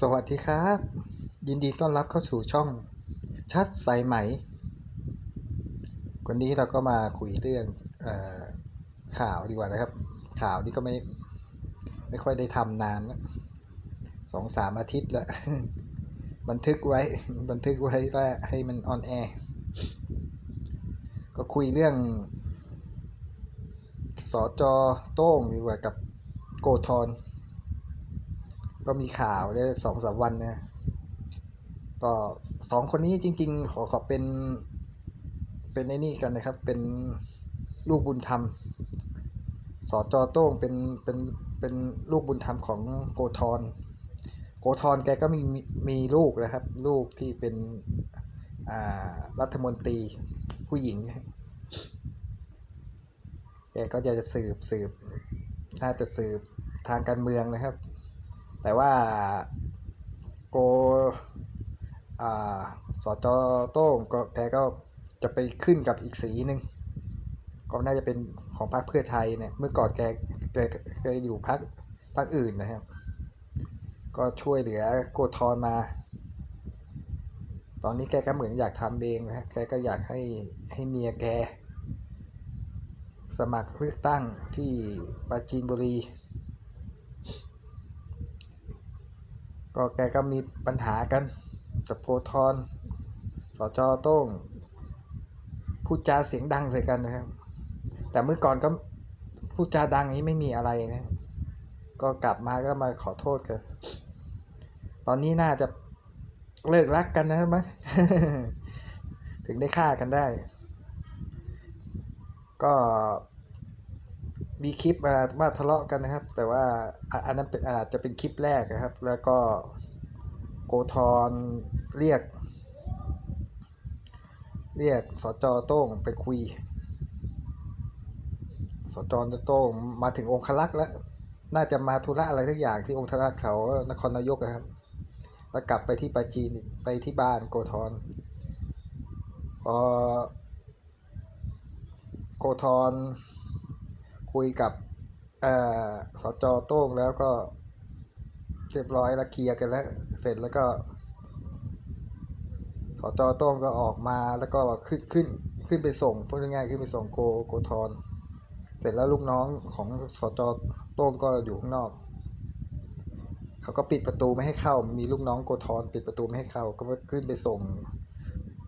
สวัสดีครับ ยินดีต้อนรับเข้าสู่ช่องชัดสายไหม วันนี้เราก็มาคุยเรื่องอข่าวดีกว่านะครับ ข่าวนี้ก็ไม่ไม่ค่อยได้ทำนานแล้วสองสามอาทิตย์แล้วบันทึกไว้บันทึกไว้แล้วให้มันออนแอร์ก็คุยเรื่องสอจอโต้งดีกว่ากับโกธร ก็มีข่าวได้สองสามวันนะก็สองคนนี้จริง ๆ ขอขอเป็น เป็นไอ้นี่กันนะครับ เป็นลูกบุญธรรมสอจอโต้งเป็นเป็นเป็นลูกบุญธรรมของโกธรโกธรแกก็มีมีลูกนะครับ ลูกที่เป็นอ่ารัฐมนตรีผู้หญิงแกก็จะสืบสืบ น่าจะสืบทางการเมืองนะครับ แต่ว่าโกอ่าสจโต้งก็แกก็จะไปขึ้นกับอีกสีหนึ่งก็น่าจะเป็นของพรรคเพื่อไทยเนี่ยเมื่อก่อนแกแกแกอยู่พรรคพรรคอื่นนะครับ ก็ช่วยเหลือโกธรมา ตอนนี้แกก็เหมือนอยากทำเองนะแกก็อยากให้ให้เมียแก สมัครเลือกตั้งที่ปราจีนบุรี ก็แกก็มีปัญหากันกับโพธรสจโต้งพูดจาเสียงดังใส่กันนะครับ แต่เมื่อก่อนก็พูดจาดังอย่างนี้ไม่มีอะไรนะ ก็กลับมาก็มาขอโทษกัน ตอนนี้น่าจะเลิกรักกันนะมั้งถึงได้ฆ่ากันได้ ก็ มีคลิปมาว่าทะเลาะกันนะครับ แต่ว่าอันนั้นเป็นอาจจะเป็นคลิปแรกนะครับ แล้วก็โกธรเรียก เรียกสจโต้งไปคุย สจโต้งมาถึงองคลักษ์แล้ว น่าจะมาธุระอะไรทุกอย่างที่องคลักษ์เขานครนายกนะครับ แล้วกลับไปที่ปาจีนไปที่บ้านโกธรพอโกธร คุยกับเอ่อสจโต้งแล้วก็เรียบร้อยแล้วเคลียร์กันแล้วเสร็จแล้วก็สจโต้งก็ออกมาแล้วก็ขึ้นขึ้นขึ้นไปส่งพูดง่ายๆขึ้นไปส่งโกโกธรเสร็จแล้วลูกน้องของสจโต้งก็อยู่ข้างนอกเขาก็ปิดประตูไม่ให้เข้า มีลูกน้องโกธรปิดประตูไม่ให้เข้า ก็ขึ้นไปส่ง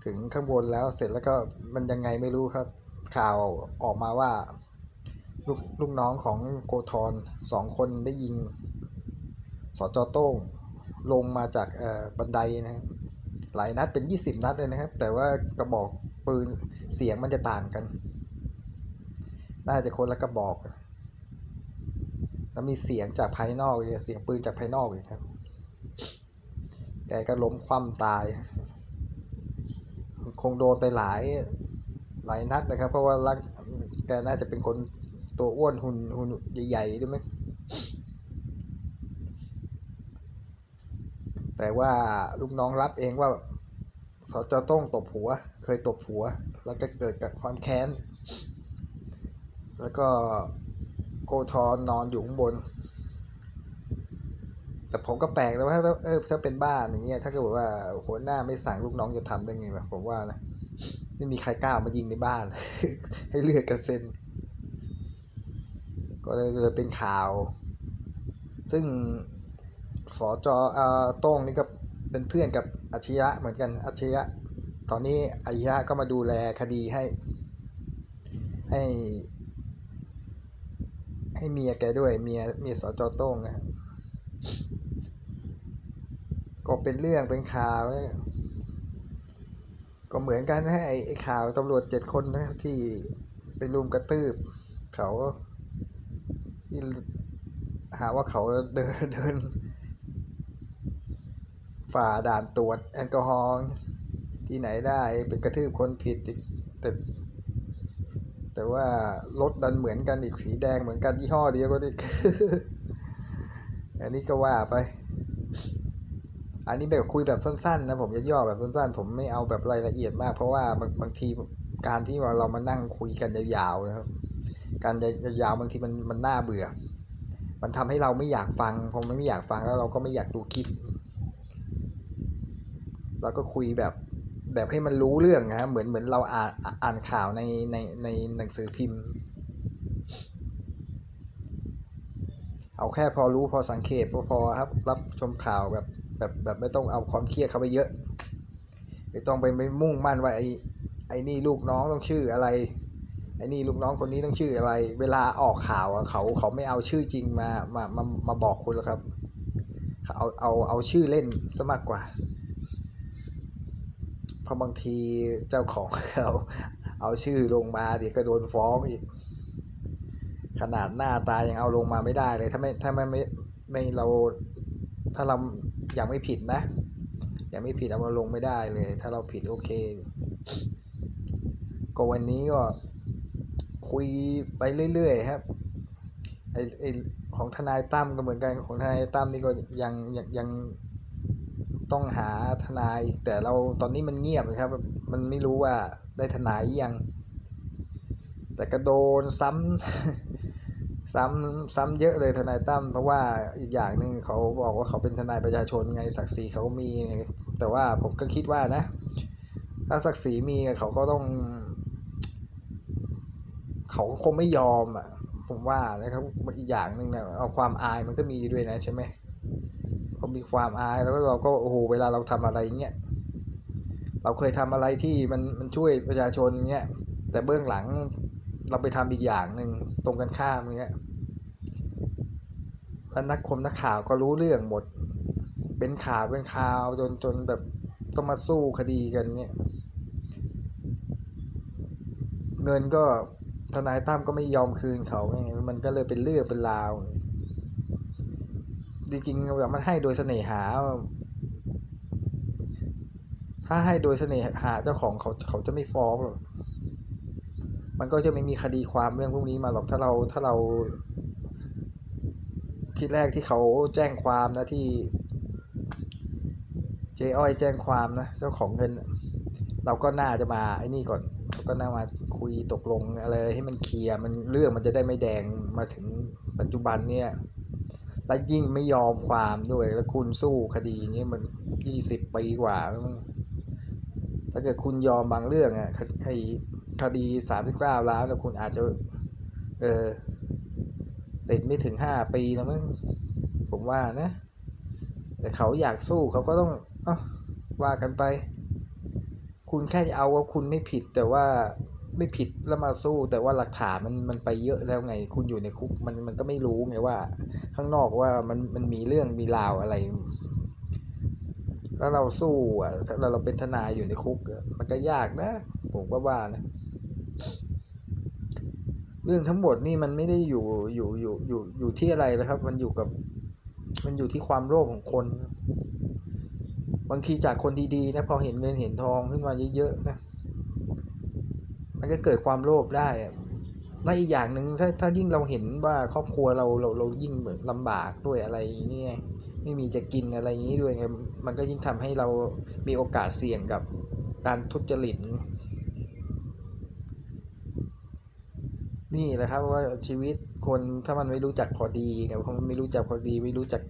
ถึงข้างบนแล้วเสร็จแล้วก็มันยังไงไม่รู้ครับ ข่าวออกมาว่า ลูกลูกน้องของโกธรสองคนได้ยิงสจโต้งลงมาจากบันไดนะครับหลายนัดเป็น 20 นัดเลยนะครับ แต่ว่ากระบอกปืนเสียงมันจะต่างกัน น่าจะคนละกระบอกแล้วมีเสียงจากภายนอกเสียงปืนจากภายนอกอีกครับ แกก็ล้มคว่ำตาย คงโดนไปหลายหลายนัดนะครับ เพราะว่ารักแกน่าจะเป็นคน ตัวอ้วนหุ่นหุ่นใหญ่ๆด้วยไหมแต่ว่าลูกน้องรับเองว่าสจต้องตบหัว เคยตบหัว แล้วก็เกิดกับความแค้น แล้วก็โกธรนอนอยู่ข้างบน แต่ผมก็แปลกนะว่าถ้าเออถ้าเป็นบ้านอย่างเงี้ยถ้าเกิดว่าหัวหน้าไม่สั่งลูกน้องจะทำได้ไงวะผมว่านะไม่มีใครกล้ามายิงในบ้าน ให้เลือดกระเซ็น ก็เลยเลยเป็นข่าว ซึ่งสจออโต้งนี่ก็เป็นเพื่อนกับอาชญะเหมือนกันอาชญะตอนนี้อาชญะก็มาดูแลคดีให้ ให้ ให้เมียแกด้วยเมียเมียสจโต้งนะก็เป็นเรื่องเป็นข่าวเนี่ยก็เหมือนกันนะฮะไอ้ไอ้ข่าวตำรวจเจ็ดคนนะที่ไปรุมกระตืบเขา ที่หาว่าเขาเดินเดิน ฝ่าด่านตรวจแอลกอฮอล์ที่ไหนได้เป็นกระทืบคนผิดอีกแต่แต่ว่ารถดันเหมือนกันอีกสีแดงเหมือนกันยี่ห้อเดียวก็ได้อันนี้ก็ว่าไป อันนี้แบบคุยแบบสั้นๆนะผมจะย่อแบบสั้นๆ ผมไม่เอาแบบรายละเอียดมาก เพราะว่าบางบางทีการที่เรามานั่งคุยกันยาวๆนะครับ การยาวๆบางทีมันมันน่าเบื่อ มันทำให้เราไม่อยากฟังพอไม่อยากฟังแล้วเราก็ไม่อยากดูคลิปเราก็คุยแบบแบบให้มันรู้เรื่องนะฮะเหมือนเหมือนเราอ่านอ่านข่าวในในในหนังสือพิมพ์ เอาแค่พอรู้พอสังเกตพอพอครับ รับชมข่าวแบบแบบแบบไม่ต้องเอาความเครียดเข้าไปเยอะ ไม่ต้องไปไปมุ่งมั่นว่าไอ้ไอ้นี่ลูกน้องต้องชื่ออะไร ไอ้นี่ลูกน้องคนนี้ต้องชื่ออะไร เวลาออกข่าวเขาเขาไม่เอาชื่อจริงมามามามาบอกคุณหรอกครับเขาเอาเอาเอาชื่อเล่นซะมากกว่าเพราะบางทีเจ้าของเขาเอาชื่อลงมาเดี๋ยวก็โดนฟ้องอีก ขนาดหน้าตายังเอาลงมาไม่ได้เลย ถ้าไม่ถ้าไม่ไม่ไม่เรา ถ้าเรายังไม่ผิดนะยังไม่ผิดเอามาลงไม่ได้เลย ถ้าเราผิดโอเค ก็วันนี้ก็ คุยไปเรื่อยๆครับไอไอของทนายตั้มก็เหมือนกันของทนายตั้มนี่ก็ยังยังยังต้องหาทนาย แต่เราตอนนี้มันเงียบนะครับ มันไม่รู้ว่าได้ทนายยัง แต่ก็โดนซ้ำซ้ำซ้ำเยอะเลยทนายตั้มเพราะว่าอีกอย่างหนึ่งเขาบอกว่าเขาเป็นทนายประชาชนไงศักดิ์ศรีเขามี แต่ว่าผมก็คิดว่านะ ถ้าศักดิ์ศรีมีเขาก็ต้อง เขาก็คงไม่ยอมอะ ผมว่านะครับอีกอย่างหนึ่งเนี่ยเอาความอายมันก็มีด้วยนะใช่ไหมพอมีความอายแล้วเราก็โอ้โหเวลาเราทำอะไรเงี้ยเราเคยทำอะไรที่มันมันช่วยประชาชนเงี้ยแต่เบื้องหลังเราไปทำอีกอย่างหนึ่งตรงกันข้ามเงี้ยแล้วนักคมนักข่าวก็รู้เรื่องหมด เป็นข่าวเป็นข่าวจนจนแบบต้องมาสู้คดีกันเงี้ยเงินก็ ทนายตั้มก็ไม่ยอมคืนเขาไงมันก็เลยเป็นเรื่องเป็นราว จริงๆแบบมันให้โดยเสน่หา ถ้าให้โดยเสน่หาเจ้าของเขาเขาจะไม่ฟ้องหรอกมันก็จะไม่มีคดีความเรื่องพวกนี้มาหรอกถ้าเราถ้าเรา ที่แรกที่เขาแจ้งความนะที่เจ๊อ้อยแจ้งความนะเจ้าของเงิน เราก็น่าจะมาไอ้นี่ก่อนเราก็น่ามา คุยตกลงอะไรให้มันเคลียร์มันเรื่องมันจะได้ไม่แดงมาถึงปัจจุบันเนี่ยแล้วยิ่งไม่ยอมความด้วย แล้วคุณสู้คดีอย่างเงี้ยมันยี่สิบปีกว่าแล้วถ้าเกิดคุณยอมบางเรื่องอะไอ้คดีสามสิบเก้าล้านแล้วคุณอาจจะ เออติดไม่ถึงห้าปีแล้วมั้งผมว่านะ แต่เขาอยากสู้เขาก็ต้องอว่ากันไป คุณแค่จะเอาว่าคุณไม่ผิดแต่ว่า ไม่ผิดแล้วมาสู้ แต่ว่าหลักฐานมันมันไปเยอะแล้วไง คุณอยู่ในคุกมันมันก็ไม่รู้ไงว่า ข้างนอกว่ามันมันมีเรื่องมีราวอะไร แล้วเราสู้อะถ้าเราเราเป็นทนายอยู่ในคุก มันก็ยากนะ ผมก็ว่านะเรื่องทั้งหมดนี่มันไม่ได้อยู่อยู่อยู่อยู่อยู่ที่อะไรนะครับ มันอยู่กับ มันอยู่ที่ความโลภของคนบางทีจากคนดีๆนะพอเห็นเงินเห็นทองขึ้นมาเยอะๆนะ มันก็เกิดความโลภได้และอีกอย่างหนึ่งถ้าถ้ายิ่งเราเห็นว่าครอบครัวเราเราเรายิ่งเหมือนลำบากด้วยอะไรอย่างเงี้ยไม่มีจะกินอะไรอย่างนี้ด้วยไงมันก็ยิ่งทำให้เรามีโอกาสเสี่ยงกับการทุจริตนี่แหละครับว่าชีวิตคนถ้ามันไม่รู้จักพอดีกับมันไม่รู้จักพอดี ไม่รู้จัก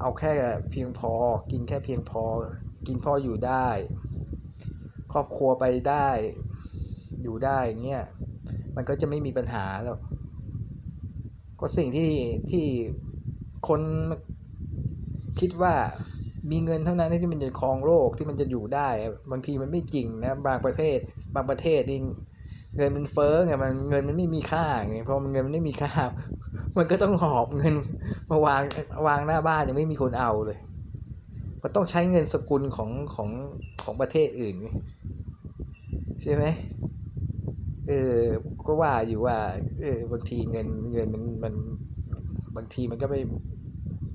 เอาแค่เพียงพอ กินแค่เพียงพอ กินพออยู่ได้ ครอบครัวไปได้ อยู่ได้เงี้ยมันก็จะไม่มีปัญหาหรอกก็สิ่งที่ที่คนคิดว่ามีเงินเท่านั้นที่มันจะครองโลกที่มันจะอยู่ได้ บางทีมันไม่จริงนะบางประเทศ บางประเทศเองเงินมันเฟ้อไงมันเงินมันไม่มีค่าไงพอมันเงินมันไม่มีค่า มันก็ต้องหอบเงินมาวางวางหน้าบ้านยังไม่มีคนเอาเลยก็ต้องใช้เงินสกุลของของของประเทศอื่นใช่ไหม เออ ก็ว่าอยู่ว่า เออบางทีเงินเงินมันมัน บางทีมันก็ไม่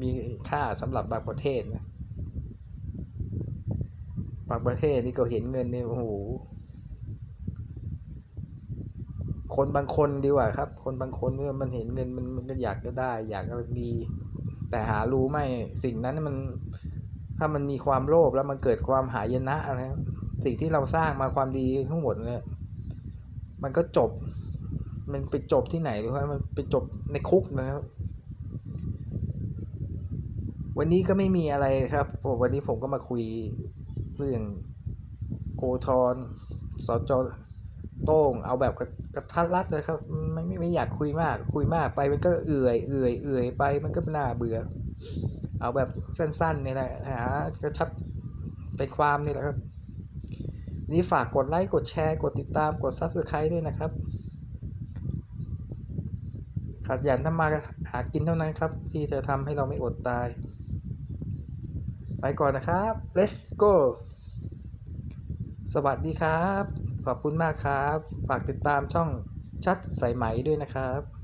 มีค่าสำหรับบางประเทศนะบางประเทศนี่ก็เห็นเงินเนี่ยโอ้โหคนบางคนดีกว่าครับ คนบางคนเมื่อมันเห็นเงินมันมันก็อยากจะได้ อยากจะมี แต่หารู้ไหมสิ่งนั้นมัน ถ้ามันมีความโลภแล้วมันเกิดความหายนะนะครับสิ่งที่เราสร้างมาความดีทั้งหมดเนี่ย มันก็จบ มันไปจบที่ไหนหรือว่ามันไปจบในคุกนะครับ วันนี้ก็ไม่มีอะไรครับผมวันนี้ผมก็มาคุยเรื่องโกธรสจโต้งเอาแบบกระกระทัดรัดเลยครับไม่ไม่ไม่อยากคุยมาก คุยมากไปมันก็เอื่อยเอื่อยเอื่อยไปมันก็น่าเบื่อ เอาแบบสั้นๆนี่แหละหากระชับใจความนี่แหละครับ นี่ฝากกดไลค์กดแชร์ กดติดตามกด Subscribe ด้วยนะครับขัดยันทำมาหากินเท่านั้นครับ ที่จะทำให้เราไม่อดตาย ไปก่อนนะครับ let's go สวัสดีครับ ขอบคุณมากครับ ฝากติดตามช่องชัดสายไหมด้วยนะครับ